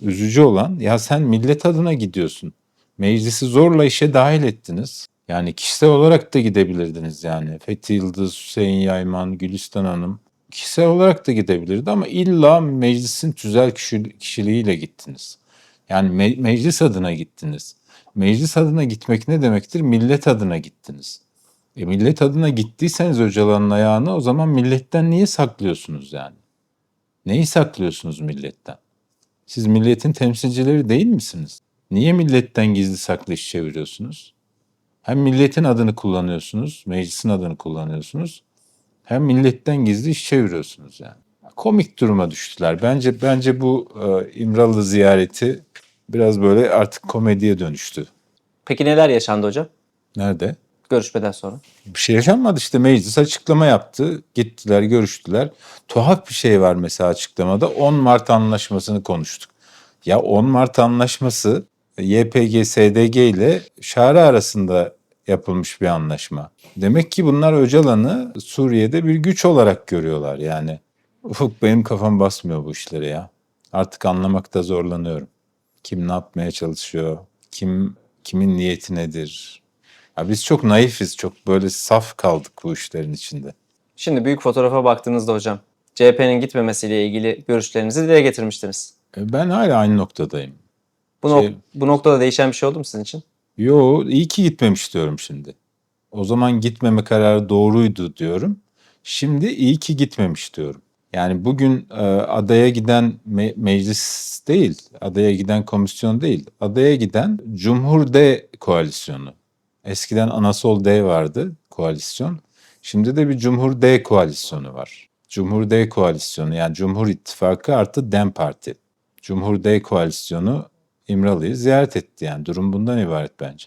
üzücü olan ya sen millet adına gidiyorsun. Meclisi zorla işe dahil ettiniz. Yani kişisel olarak da gidebilirdiniz yani. Fethi Yıldız, Hüseyin Yayman, Gülistan Hanım kişisel olarak da gidebilirdi ama illa meclisin tüzel kişi- kişiliğiyle gittiniz. Yani me- meclis adına gittiniz. Meclis adına gitmek ne demektir? Millet adına gittiniz. E millet adına gittiyseniz Öcalan'ın ayağına o zaman milletten niye saklıyorsunuz yani? Neyi saklıyorsunuz milletten? Siz milletin temsilcileri değil misiniz? Niye milletten gizli saklı iş çeviriyorsunuz? Hem milletin adını kullanıyorsunuz, meclisin adını kullanıyorsunuz. Hem milletten gizli iş çeviriyorsunuz yani. Komik duruma düştüler. Bence bence bu e, İmralı ziyareti biraz böyle artık komediye dönüştü. Peki neler yaşandı hocam? Nerede? Görüşmeden sonra. Bir şey yaşanmadı işte meclis açıklama yaptı. Gittiler görüştüler. Tuhaf bir şey var mesela açıklamada 10 Mart anlaşmasını konuştuk. Ya 10 Mart anlaşması YPG SDG ile Şara arasında yapılmış bir anlaşma. Demek ki bunlar Öcalan'ı Suriye'de bir güç olarak görüyorlar yani. Ufuk benim kafam basmıyor bu işlere ya. Artık anlamakta zorlanıyorum. Kim ne yapmaya çalışıyor? Kim kimin niyeti nedir? Ya biz çok naifiz, çok böyle saf kaldık bu işlerin içinde. Şimdi büyük fotoğrafa baktığınızda hocam CHP'nin gitmemesiyle ilgili görüşlerinizi dile getirmiştiniz. E, Ben hala aynı noktadayım. Bu, nok- Şey- bu noktada değişen bir şey oldu mu sizin için? Yo, iyi ki gitmemiş diyorum şimdi. O zaman gitmeme kararı doğruydu diyorum. Şimdi iyi ki gitmemiş diyorum. Yani bugün e, adaya giden me- meclis değil, adaya giden komisyon değil, adaya giden Cumhur D koalisyonu. Eskiden Anasol D vardı koalisyon. Şimdi de bir Cumhur D koalisyonu var. Cumhur D koalisyonu yani Cumhur İttifakı artı DEM Parti. Cumhur D koalisyonu İmralı'yı ziyaret etti yani durum bundan ibaret bence.